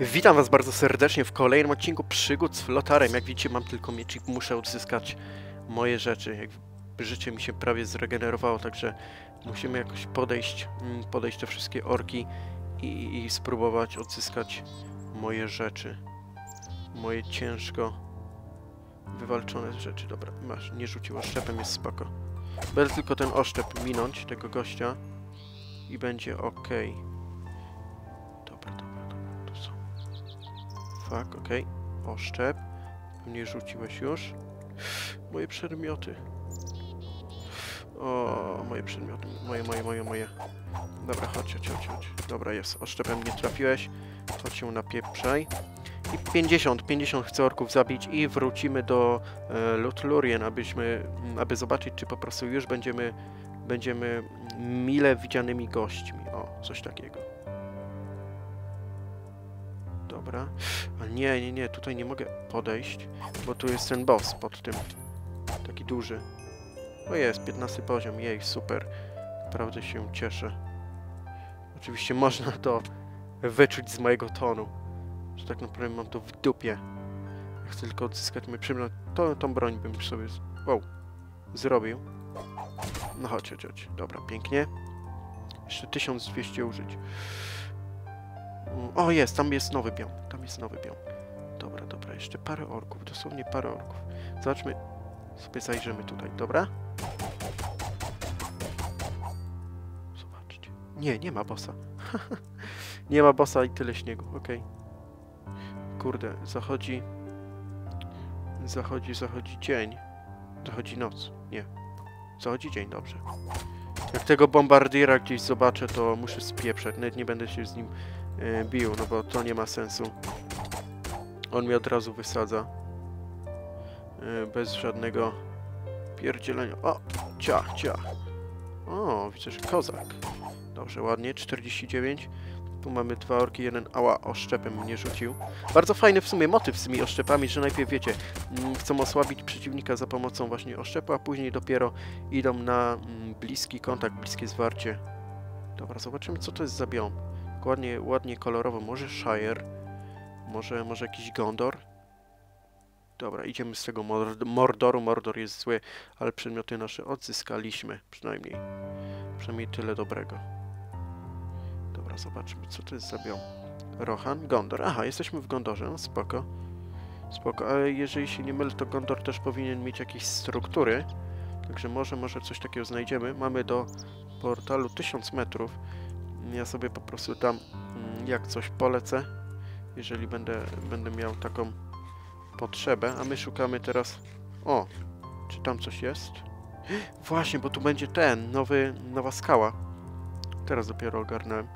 Witam was bardzo serdecznie w kolejnym odcinku przygód z flotarem. Jak widzicie mam tylko miecz muszę odzyskać moje rzeczy. Jakby życie mi się prawie zregenerowało, także musimy jakoś podejść, mm, podejść te wszystkie orki i, i spróbować odzyskać moje rzeczy. Moje ciężko wywalczone rzeczy. Dobra, masz, nie rzucił oszczepem, jest spoko. Będę tylko ten oszczep minąć, tego gościa i będzie ok. Fuck, okej. Oszczep. Pewnie rzuciłeś już. Moje przedmioty. O, moje przedmioty. Moje, moje, moje, moje. Dobra, chodź, chodź, chodź, chodź. Dobra, jest. Oszczepem nie trafiłeś. To się napieprzaj. I 50, 50 chcę orków zabić i wrócimy do e, Lutlurien, abyśmy, aby zobaczyć, czy po prostu już będziemy, będziemy mile widzianymi gośćmi. O, coś takiego. Dobra. A nie, nie, nie, tutaj nie mogę podejść, bo tu jest ten boss pod tym. Taki duży. O jest, 15 poziom, jej, super. Naprawdę się cieszę. Oczywiście można to wyczuć z mojego tonu, że tak naprawdę mam to w dupie. Chcę tylko odzyskać mój przedmiot. To, tą broń bym sobie, wow, zrobił. No chodź, chodź, chodź. Dobra, pięknie. Jeszcze 1200 użyć. O, jest, tam jest nowy biom. Tam jest nowy biom. Dobra, dobra, jeszcze parę orków, dosłownie parę orków. Zobaczmy, sobie zajrzymy tutaj, dobra? Zobaczcie. Nie, nie ma bossa. nie ma bossa i tyle śniegu, okej. Kurde, zachodzi... Zachodzi, zachodzi dzień. Zachodzi noc. Nie. Zachodzi dzień, dobrze. Jak tego bombardiera gdzieś zobaczę, to muszę spieprzeć. Nawet nie będę się z nim bił, no bo to nie ma sensu. On mnie od razu wysadza. E, bez żadnego pierdzielenia. O, ciach, ciach. O, widzę, że kozak. Dobrze, ładnie, 49. Tu mamy dwa orki, jeden ała oszczepem mnie rzucił. Bardzo fajny w sumie motyw z tymi oszczepami, że najpierw wiecie, mm, chcą osłabić przeciwnika za pomocą właśnie oszczepu, a później dopiero idą na mm, bliski kontakt, bliskie zwarcie. Dobra, zobaczymy co to jest za biom. Ładnie, ładnie kolorowo, może Shire, może, może jakiś Gondor. Dobra, idziemy z tego Mord Mordoru. Mordor jest zły, ale przedmioty nasze odzyskaliśmy, przynajmniej. Przynajmniej tyle dobrego. Dobra, zobaczmy, co to jest za. Rohan, Gondor. Aha, jesteśmy w Gondorze, no spoko. Spoko, ale jeżeli się nie mylę, to Gondor też powinien mieć jakieś struktury. Także może, może coś takiego znajdziemy. Mamy do portalu 1000 metrów. Ja sobie po prostu tam mm, jak coś polecę, jeżeli będę, będę miał taką potrzebę. A my szukamy teraz... O, czy tam coś jest? Właśnie, bo tu będzie ten, nowy, nowa skała. Teraz dopiero ogarnąłem.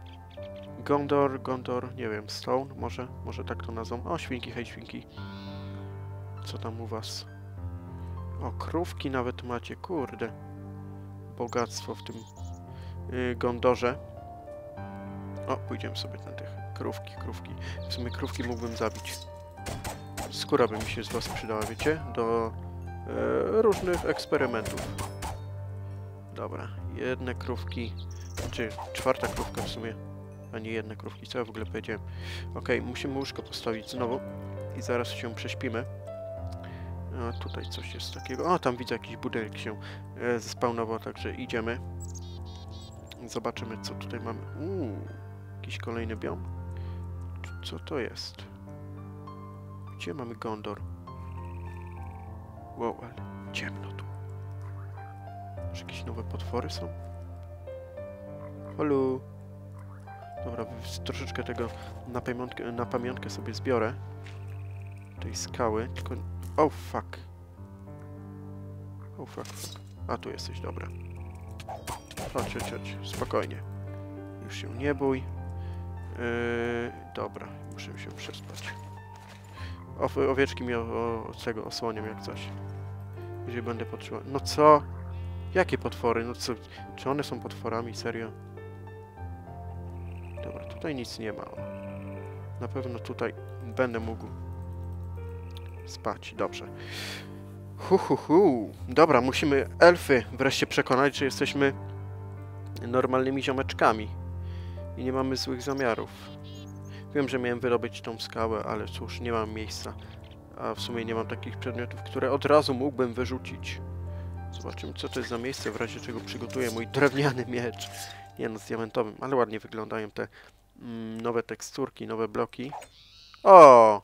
Gondor, Gondor, nie wiem, Stone, może, może tak to nazwą. O, świnki, hej świnki. Co tam u was? O, krówki nawet macie, kurde. Bogactwo w tym yy, Gondorze. O, pójdziemy sobie na tych krówki, krówki. W sumie krówki mógłbym zabić. Skóra by mi się z was przydała, wiecie? Do yy, różnych eksperymentów. Dobra, jedne krówki, czy czwarta krówka w sumie, a nie jedne krówki, co ja w ogóle powiedziałem. Okay, musimy łóżko postawić znowu i zaraz się prześpimy. A tutaj coś jest takiego. O, tam widzę jakiś budynek się e, zespawnował, także idziemy. Zobaczymy, co tutaj mamy. Uuu, jakiś kolejny biom. Co to jest? Gdzie mamy Gondor? Wow, ale ciemno tu. Może jakieś nowe potwory są? Halo? Dobra, troszeczkę tego na pamiątkę, na pamiątkę sobie zbiorę. Tej skały, tylko... Oh, fuck. Oh, fuck, fuck. A, tu jesteś, dobra. Chodź, chodź, chodź, spokojnie. Już się nie bój. Yy, dobra, muszę się przespać. O, owieczki mi od tego osłonią jak coś. Jeżeli będę potrzebował... No co? Jakie potwory? No co? Czy one są potworami? Serio? Dobra, tutaj nic nie ma. Na pewno tutaj będę mógł spać. Dobrze. Hu, hu, hu. Dobra, musimy elfy wreszcie przekonać, że jesteśmy normalnymi ziomeczkami. I nie mamy złych zamiarów. Wiem, że miałem wydobyć tą skałę, ale cóż, nie mam miejsca. A w sumie nie mam takich przedmiotów, które od razu mógłbym wyrzucić. Zobaczymy, co to jest za miejsce, w razie czego przygotuję mój drewniany miecz. Nie no, z diamentowym, ale ładnie wyglądają te mm, nowe teksturki, nowe bloki. O!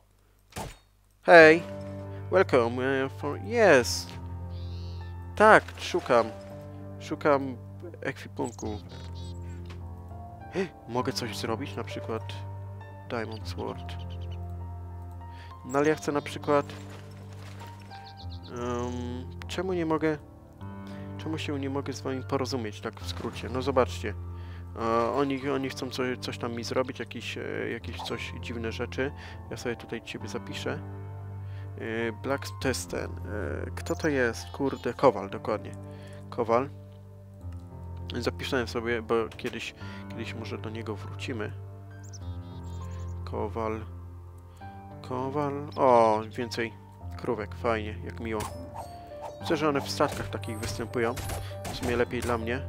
Hej! Welcome uh, for... Yes! Tak, szukam. Szukam ekwipunku. Mogę coś zrobić? Na przykład Diamond Sword. No ale ja chcę na przykład... Um, czemu nie mogę... Czemu się nie mogę z wami porozumieć, tak w skrócie? No zobaczcie. E, oni, oni chcą coś, coś tam mi zrobić, jakieś, e, jakieś coś dziwne rzeczy. Ja sobie tutaj ciebie zapiszę. E, Black to. E, kto to jest? Kurde, Kowal, dokładnie. Kowal. Zapisałem sobie, bo kiedyś, kiedyś może do niego wrócimy. Kowal. Kowal. O, więcej krówek, fajnie, jak miło. Myślę, że one w statkach takich występują. W sumie lepiej dla mnie.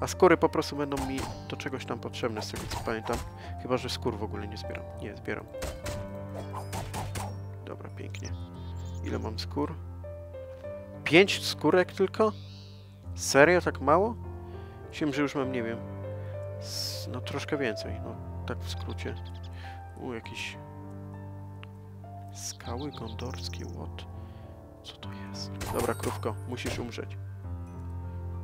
A skóry po prostu będą mi do czegoś tam potrzebne, z tego co pamiętam. Chyba, że skór w ogóle nie zbieram. Nie, zbieram. Dobra, pięknie. Ile mam skór? Pięć skórek tylko? Serio? Tak mało? Myślałem, że już mam, nie wiem, no troszkę więcej, no tak w skrócie. U, jakieś skały gondorskie, what? Co to jest? Dobra, krówko, musisz umrzeć.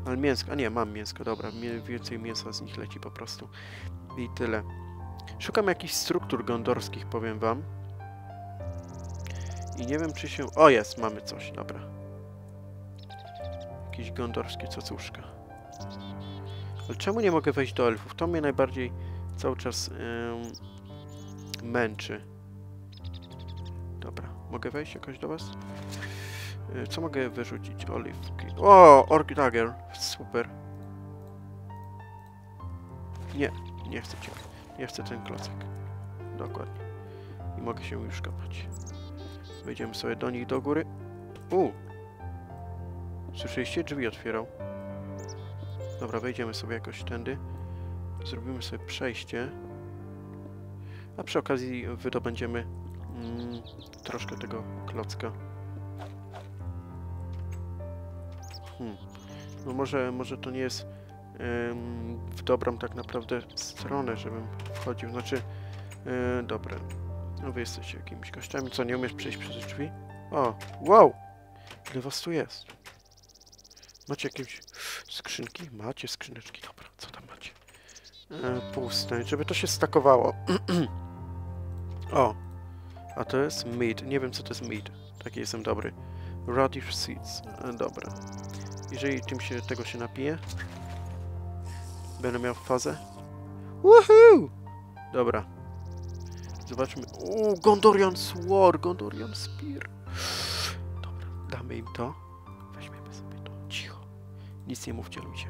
Ale mięsko, a nie, mam mięsko, dobra, więcej mięsa z nich leci po prostu. I tyle. Szukam jakichś struktur gondorskich, powiem wam. I nie wiem, czy się... O, jest, mamy coś, dobra. Jakieś gondorskie cacuszka. Ale czemu nie mogę wejść do elfów? To mnie najbardziej cały czas męczy. Dobra, mogę wejść jakoś do was? Y, Co mogę wyrzucić? Oliwki. O, Orc Dagger. Super. Nie, nie chcę cię. Nie chcę ten klocek. Dokładnie. I mogę się już kopać. Wejdziemy sobie do nich do góry. U! Słyszeliście? Drzwi otwierał. Dobra, wejdziemy sobie jakoś tędy. Zrobimy sobie przejście. A przy okazji wydobędziemy mm, troszkę tego klocka. Hmm. No może, może to nie jest ym, w dobrą tak naprawdę stronę, żebym wchodził. Znaczy, yy, dobra. No wy jesteście jakimiś gościami. Co, nie umiesz przejść przez drzwi? O, wow! Ile was tu jest? Macie jakieś skrzynki? Macie skrzyneczki, dobra, co tam macie? E, puste, żeby to się stakowało. o, a to jest meat. Nie wiem, co to jest meat. Taki jestem dobry. Radish seeds. E, dobra. Jeżeli tym się, tego się napije, będę miał fazę. Woohoo! Dobra. Zobaczmy. Uuu, Gondorian Sword, Gondorian Spear. Dobra, damy im to. Nic nie mówcie ludzie.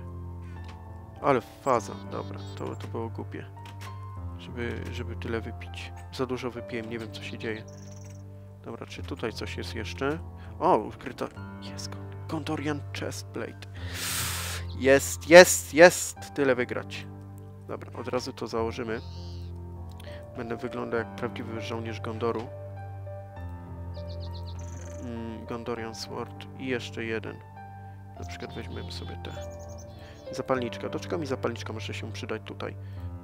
Ale faza, dobra, to, to było głupie. Żeby, żeby tyle wypić. Za dużo wypiłem, nie wiem co się dzieje. Dobra, czy tutaj coś jest jeszcze? O, ukryta... Jest Gon- Gondorian Chestplate. Jest, jest, jest! Tyle wygrać. Dobra, od razu to założymy. Będę wyglądał jak prawdziwy żołnierz Gondoru. Mm, Gondorian Sword i jeszcze jeden. Na przykład weźmiemy sobie te. Zapalniczka. Do czego mi zapalniczka może się przydać tutaj?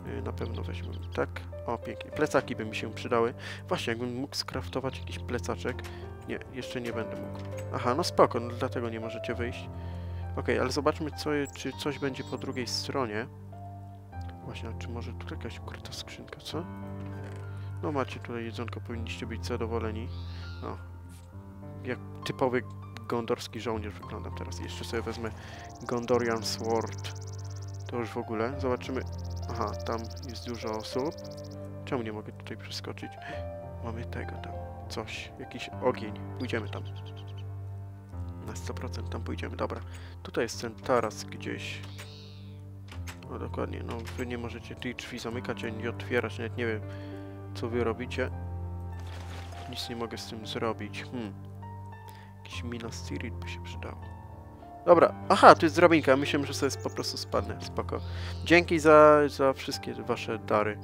Yy, Na pewno weźmiemy. Tak? O, pięknie. Plecaki by mi się przydały. Właśnie, jakbym mógł skraftować jakiś plecaczek. Nie, jeszcze nie będę mógł. Aha, no spoko, no dlatego nie możecie wyjść. Okej, ale zobaczmy, co, czy coś będzie po drugiej stronie. Właśnie, czy może tu jakaś ukryta skrzynka, co? No macie tutaj jedzonko, powinniście być zadowoleni. No, jak typowy gondorski żołnierz wyglądam teraz. Jeszcze sobie wezmę Gondorian Sword. To już w ogóle. Zobaczymy. Aha, tam jest dużo osób. Czemu nie mogę tutaj przeskoczyć? Mamy tego tam. Coś. Jakiś ogień. Pójdziemy tam. Na 100% tam pójdziemy. Dobra. Tutaj jest ten taras gdzieś. No dokładnie. No wy nie możecie tych drzwi zamykać ani otwierać. Nawet nie wiem, co wy robicie. Nic nie mogę z tym zrobić. Hmm. Jakiś Minas Tirith by się przydało. Dobra, aha, tu jest drabinka. Myślałem, że sobie po prostu spadnę. Spoko. Dzięki za, za wszystkie wasze dary.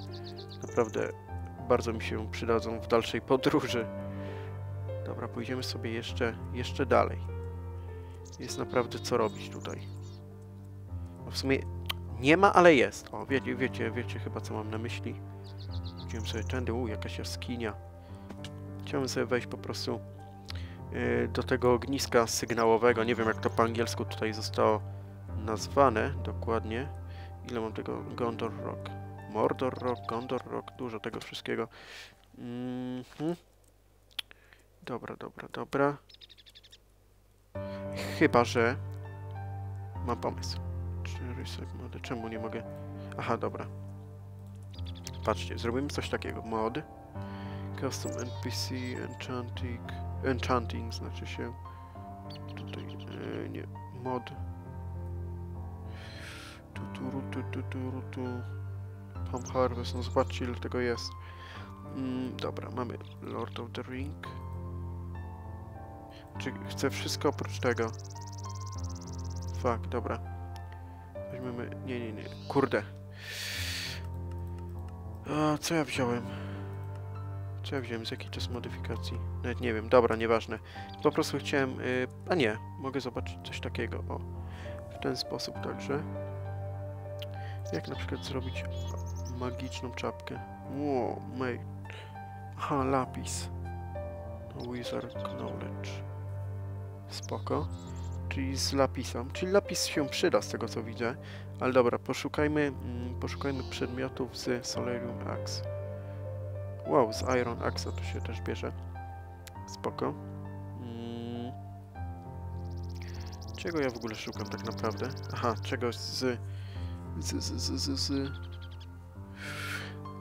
Naprawdę bardzo mi się przydadzą w dalszej podróży. Dobra, pójdziemy sobie jeszcze, jeszcze dalej. Jest naprawdę co robić tutaj. No w sumie nie ma, ale jest. O, wiecie, wiecie, wiecie chyba co mam na myśli. Idziemy sobie tędy, u, jakaś jaskinia. Chciałem sobie wejść po prostu do tego ogniska sygnałowego. Nie wiem jak to po angielsku tutaj zostało nazwane dokładnie. Ile mam tego Gondor Rock? Mordor Rock, Gondor Rock, dużo tego wszystkiego. Mhm. Dobra, dobra, dobra. Chyba, że mam pomysł. Mody? Czemu nie mogę? Aha, dobra. Patrzcie, zrobimy coś takiego. Mod. Custom NPC Enchanting. Enchanting znaczy się. Tutaj e, nie. Mod. Tu, tu, ru, tu, tu, tu, tu. Harvest, no zobaczcie ile tego jest. Mm, dobra, mamy Lord of the Ring. Czy chcę wszystko oprócz tego? Fuck, dobra. Weźmiemy... Nie, nie, nie. Kurde. A, co ja wziąłem? Co ja wziąłem? Z jakiej modyfikacji? Nawet nie wiem. Dobra, nieważne. Po prostu chciałem... Y... A nie, mogę zobaczyć coś takiego. O. W ten sposób także. Jak na przykład zrobić magiczną czapkę? Wow, mate. Aha, lapis. Wizard Knowledge. Spoko. Czyli z lapisem. Czyli lapis się przyda z tego co widzę. Ale dobra, poszukajmy, mm, poszukajmy przedmiotów z Solarium Axe. Wow, z Iron Axe to się też bierze. Spoko. Mm. Czego ja w ogóle szukam tak naprawdę? Aha, czegoś z... z... z... z... z...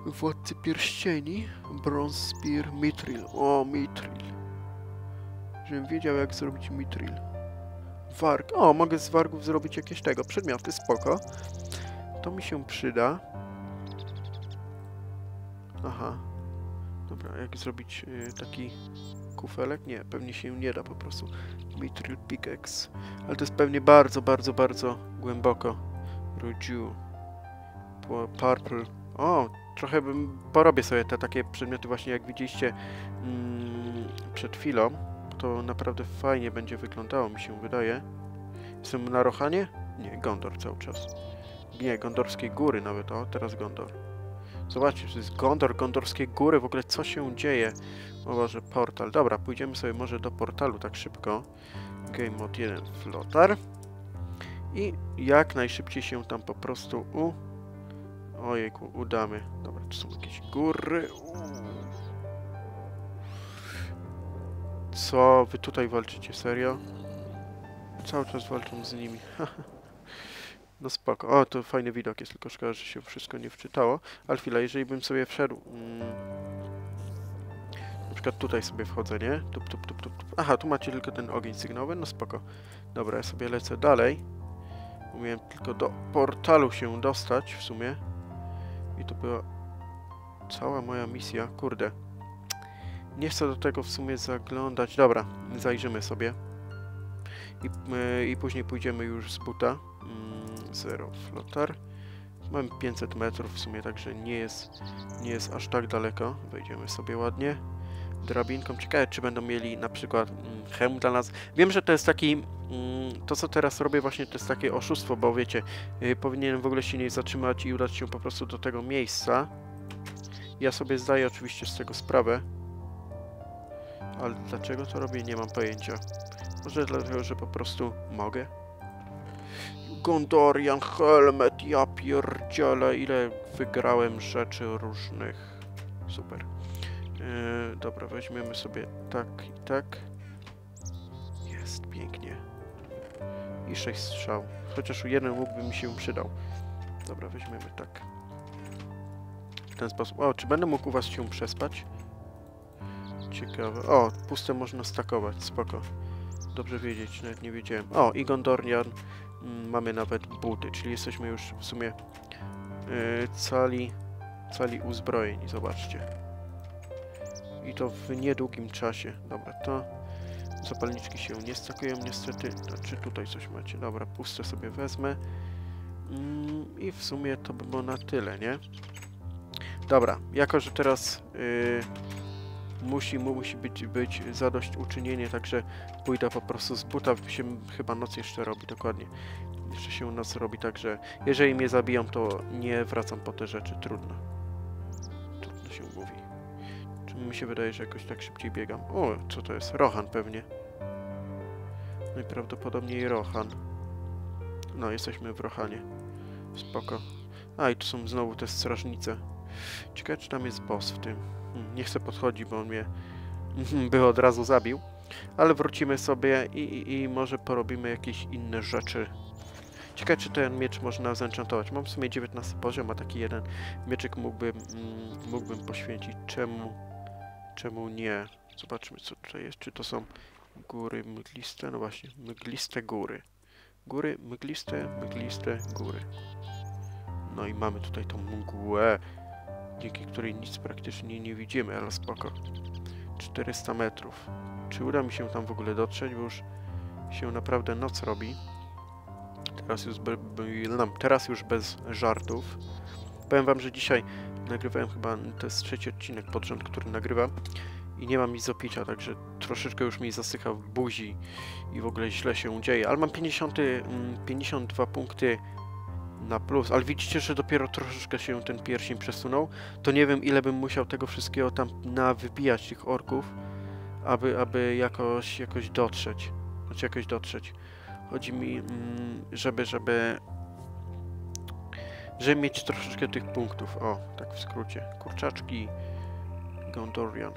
Władcy Pierścieni. Bronze Spear Mithril. O, Mithril. Żebym wiedział jak zrobić Mithril. Warg. O, mogę z wargów zrobić jakieś tego. Przedmioty, spoko. To mi się przyda. Aha. Dobra, jak zrobić y, taki kufelek? Nie, pewnie się nie da po prostu. Mithril Pickaxe. Ale to jest pewnie bardzo, bardzo, bardzo głęboko. Ruju. Purple. O, trochę bym porobię sobie te takie przedmioty właśnie jak widzieliście mm, przed chwilą. To naprawdę fajnie będzie wyglądało, mi się wydaje. Jestem na Rohanie? Nie, Gondor cały czas. Nie, Gondorskie Góry nawet, o, teraz Gondor. Zobaczcie, to jest Gondor, Gondorskie Góry, w ogóle co się dzieje? O Boże, portal. Dobra, pójdziemy sobie może do portalu tak szybko. Game Mode 1 Flotar. I jak najszybciej się tam po prostu u... Ojejku, udamy. Dobra, tu są jakieś góry. Co? Wy tutaj walczycie, serio? Cały czas walczą z nimi. no spoko. O, to fajny widok jest, tylko szkoda, że się wszystko nie wczytało. Ale chwila, jeżeli bym sobie wszedł... Mm, na przykład tutaj sobie wchodzę, nie? Tup, tup, tup, tup, tup. Aha, tu macie tylko ten ogień sygnałowy, no spoko. Dobra, ja sobie lecę dalej. Umiałem tylko do portalu się dostać w sumie. I to była cała moja misja. Kurde. Nie chcę do tego w sumie zaglądać. Dobra, zajrzymy sobie. I, yy, i później pójdziemy już z buta. Mm, zero flotar. Mamy 500 metrów w sumie, także nie jest, nie jest aż tak daleko. Wejdziemy sobie ładnie drabinką. Ciekawe, czy będą mieli na przykład mm, hełm dla nas. Wiem, że to jest taki... Mm, to, co teraz robię właśnie, to jest takie oszustwo, bo wiecie, yy, powinienem w ogóle się nie zatrzymać i udać się po prostu do tego miejsca. Ja sobie zdaję oczywiście z tego sprawę. Ale dlaczego to robię, nie mam pojęcia. Może dlatego, że po prostu mogę? Gondorian Helmet, ja pierdzielę, ile wygrałem rzeczy różnych. Super. Yy, dobra, weźmiemy sobie tak i tak. Jest, pięknie. I sześć strzał. Chociaż jeden łuk by mi się przydał. Dobra, weźmiemy tak. W ten sposób. O, czy będę mógł u was się przespać? Ciekawe. O, puste można stakować, spoko. Dobrze wiedzieć, nawet nie wiedziałem. O, i Gondorian. Mm, mamy nawet buty, czyli jesteśmy już w sumie yy, cali, cali uzbrojeni, zobaczcie. I to w niedługim czasie. Dobra, to zapalniczki się nie stakują niestety. Czy tutaj coś macie? Dobra, puste sobie wezmę. Mm, I w sumie to by było na tyle, nie? Dobra, jako że teraz yy, musi, mu musi być, być zadośćuczynienie, także pójdę po prostu z buta, się chyba noc jeszcze robi, dokładnie. Jeszcze się noc robi, także jeżeli mnie zabiją, to nie wracam po te rzeczy, trudno. Trudno się mówi. Czy mi się wydaje, że jakoś tak szybciej biegam? O, co to jest? Rohan pewnie. Najprawdopodobniej Rohan. No, jesteśmy w Rohanie. Spoko. A, i tu są znowu te strażnice. Ciekawe, czy tam jest boss w tym. Hmm, Nie chcę podchodzić, bo on mnie by od razu zabił. Ale wrócimy sobie i, i, i może porobimy jakieś inne rzeczy. Ciekawe, czy ten miecz można zenchantować. Mam w sumie 19 poziom, a taki jeden mieczyk mógłbym, mm, mógłbym poświęcić. Czemu, czemu nie? Zobaczmy, co tutaj jest. Czy to są góry mgliste? No właśnie, mgliste góry. Góry mgliste, mgliste góry. No i mamy tutaj tą mgłę, dzięki której nic praktycznie nie widzimy, ale spoko. 400 metrów. Czy uda mi się tam w ogóle dotrzeć, bo już się naprawdę noc robi. Teraz już, be, teraz już bez żartów. Powiem wam, że dzisiaj nagrywałem chyba, to jest trzeci odcinek pod rząd, który nagrywam i nie mam nic do picia, także troszeczkę już mi zasycha w buzi i w ogóle źle się dzieje, ale mam 50, mm, 52 punkty na plus, ale widzicie, że dopiero troszeczkę się ten pierścień przesunął, to nie wiem ile bym musiał tego wszystkiego tam nawybijać tych orków, aby, aby jakoś, jakoś dotrzeć, znaczy jakoś dotrzeć. Chodzi mi, mm, żeby, żeby żeby mieć troszeczkę tych punktów, o, tak w skrócie. Kurczaczki, Gondorian.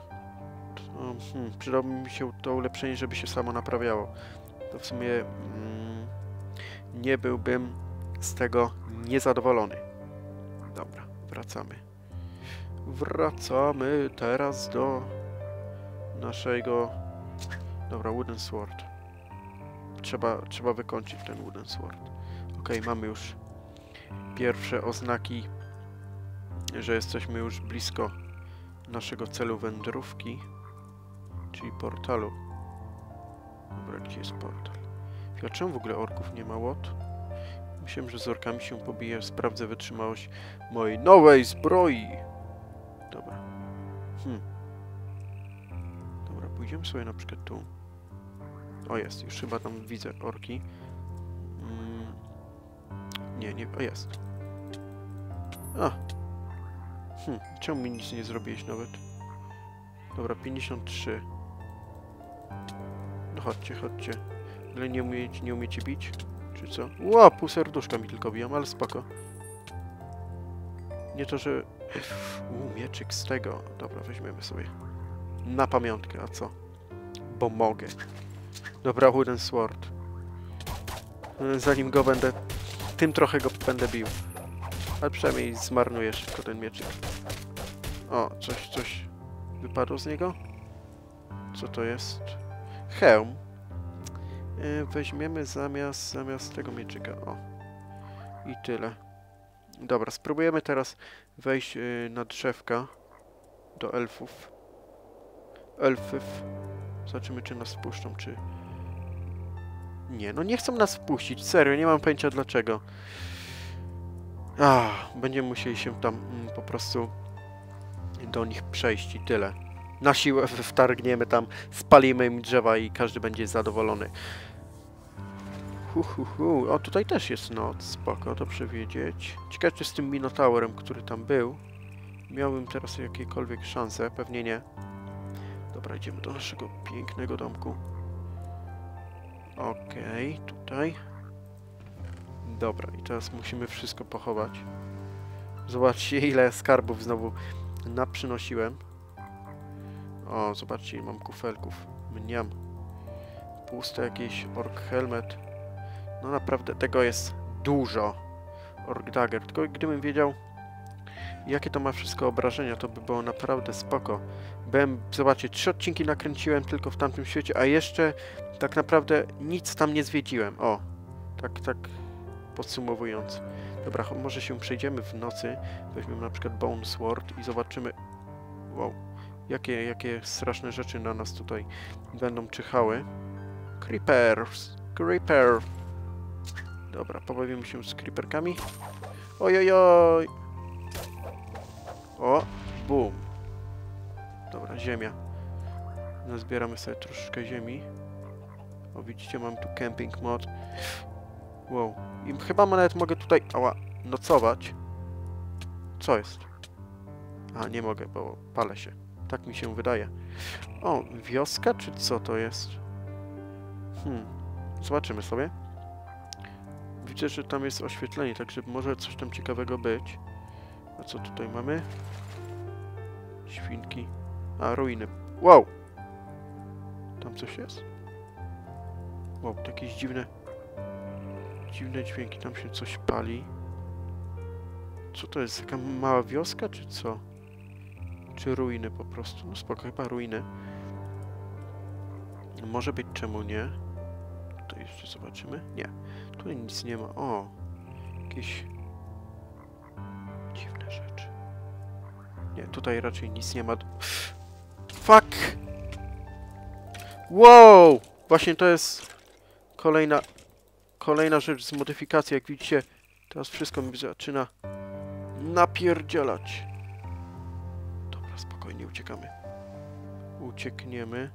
To, hmm, przydałoby mi się to ulepszenie, żeby się samo naprawiało. To w sumie mm, nie byłbym z tego niezadowolony. Dobra, wracamy. Wracamy teraz do naszego... Dobra, Wooden Sword. Trzeba, trzeba wykończyć ten Wooden Sword. Ok, mamy już pierwsze oznaki, że jesteśmy już blisko naszego celu wędrówki, czyli portalu. Dobra, gdzie jest portal? Ja czemu w ogóle orków nie ma łot? Myślałem, że z orkami się pobiję. Sprawdzę wytrzymałość mojej nowej zbroi. Dobra. Hmm. Dobra, pójdziemy sobie na przykład tu. O, jest. Już chyba tam widzę orki. Mm. Nie, nie... O, jest. A. Hm, czemu mi nic nie zrobiłeś nawet? Dobra, 53. No chodźcie, chodźcie. Ale nie umiecie, nie umiecie bić? Czy co? Ła, pół serduszka mi tylko biją, ale spoko. Nie to, że... U, mieczyk z tego. Dobra, weźmiemy sobie. Na pamiątkę, a co? Bo mogę. Dobra, Wooden Sword. Zanim go będę... Tym trochę go będę bił. Ale przynajmniej zmarnuję szybko ten mieczyk. O, coś, coś wypadło z niego? Co to jest? Hełm. Yy, weźmiemy zamiast, zamiast tego mieczyka. O. I tyle. Dobra, spróbujemy teraz wejść yy, na drzewka do elfów. Elfów. Zobaczymy, czy nas wpuszczą, czy... Nie, no nie chcą nas wpuścić, serio, nie mam pojęcia dlaczego. Ah, będziemy musieli się tam mm, po prostu do nich przejść i tyle. Na siłę wtargniemy tam, spalimy im drzewa i każdy będzie zadowolony. Hu, hu, hu. O, tutaj też jest noc, spoko, dobrze wiedzieć. Ciekawe, czy z tym Minotaurem, który tam był, miałbym teraz jakiekolwiek szanse, pewnie nie. Dobra, idziemy do naszego pięknego domku. Okej, okay, tutaj. Dobra, i teraz musimy wszystko pochować. Zobaczcie, ile skarbów znowu naprzynosiłem. O, zobaczcie, mam kufelków. Mniam. Puste jakieś ork helmet. No naprawdę, tego jest dużo. Ork dagger. Tylko gdybym wiedział, jakie to ma wszystko obrażenia, to by było naprawdę spoko. Byłem, zobaczcie, trzy odcinki nakręciłem tylko w tamtym świecie, a jeszcze tak naprawdę nic tam nie zwiedziłem. O, tak, tak podsumowując. Dobra, może się przejdziemy w nocy, weźmiemy na przykład Bone Sword i zobaczymy... Wow, jakie, jakie straszne rzeczy na nas tutaj będą czyhały. Creepers! Creeper! Dobra, pobawimy się z creeperkami. Ojojoj! O, boom. Dobra, ziemia. Nazbieramy sobie troszeczkę ziemi. O, widzicie, mam tu camping mod. Wow. I chyba nawet mogę tutaj, ała, nocować. Co jest? A, nie mogę, bo palę się. Tak mi się wydaje. O, wioska, czy co to jest? Hmm, zobaczymy sobie. Widzę, że tam jest oświetlenie, także może coś tam ciekawego być. A co tutaj mamy? Świnki. A, ruiny. Wow! Tam coś jest? Wow, jakieś dziwne... Dziwne dźwięki, tam się coś pali. Co to jest? Jaka mała wioska, czy co? Czy ruiny po prostu? No spoko, chyba ruiny. Może być, czemu nie? Tutaj jeszcze zobaczymy. Nie. Tutaj nic nie ma. O! Jakieś... Dziwne rzeczy. Nie, tutaj raczej nic nie ma. Fuck! Wow! Właśnie to jest kolejna kolejna rzecz z modyfikacji. Jak widzicie, teraz wszystko mi zaczyna napierdzielać. Dobra, spokojnie uciekamy. Uciekniemy.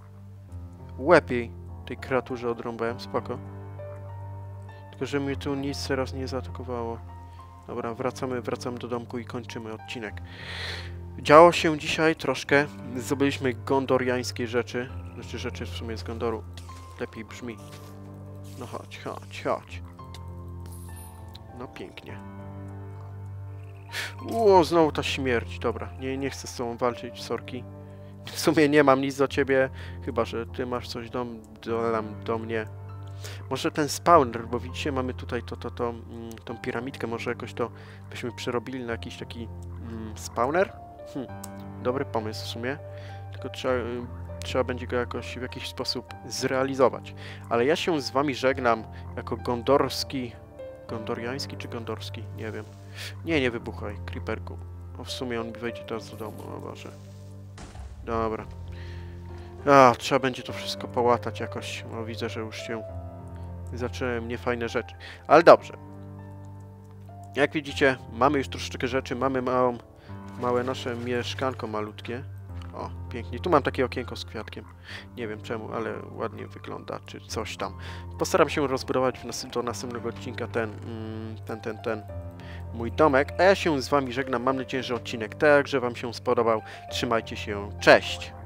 Łepiej tej kreaturze odrąbałem, spoko. Tylko, że mnie tu nic teraz nie zaatakowało. Dobra, wracamy, wracamy do domku i kończymy odcinek. Działo się dzisiaj troszkę. Zdobyliśmy gondoriańskie rzeczy. Znaczy rzeczy w sumie z Gondoru. Lepiej brzmi. No chodź, chodź, chodź. No pięknie. Ło, znowu ta śmierć. Dobra, nie, nie chcę z tobą walczyć, sorki. W sumie nie mam nic do ciebie, chyba że ty masz coś do, do, do mnie. Może ten spawner, bo widzicie, mamy tutaj to, to, to, mm, tą piramidkę, może jakoś to byśmy przerobili na jakiś taki mm, spawner? Hm, dobry pomysł w sumie, tylko trzeba, y, trzeba będzie go jakoś w jakiś sposób zrealizować. Ale ja się z wami żegnam jako gondorski, gondoriański czy gondorski? Nie wiem. Nie, nie wybuchaj, creeperku. O, w sumie on wejdzie teraz do domu, o Boże. Dobra. A, trzeba będzie to wszystko połatać jakoś, bo widzę, że już się zaczęły niefajne rzeczy. Ale dobrze. Jak widzicie, mamy już troszeczkę rzeczy, mamy małą, małe nasze mieszkanko malutkie. O, pięknie. Tu mam takie okienko z kwiatkiem. Nie wiem czemu, ale ładnie wygląda, czy coś tam. Postaram się rozbudować nas do następnego odcinka ten, mm, ten, ten, ten mój domek. A ja się z wami żegnam. Mam nadzieję, że odcinek także wam się spodobał. Trzymajcie się. Cześć!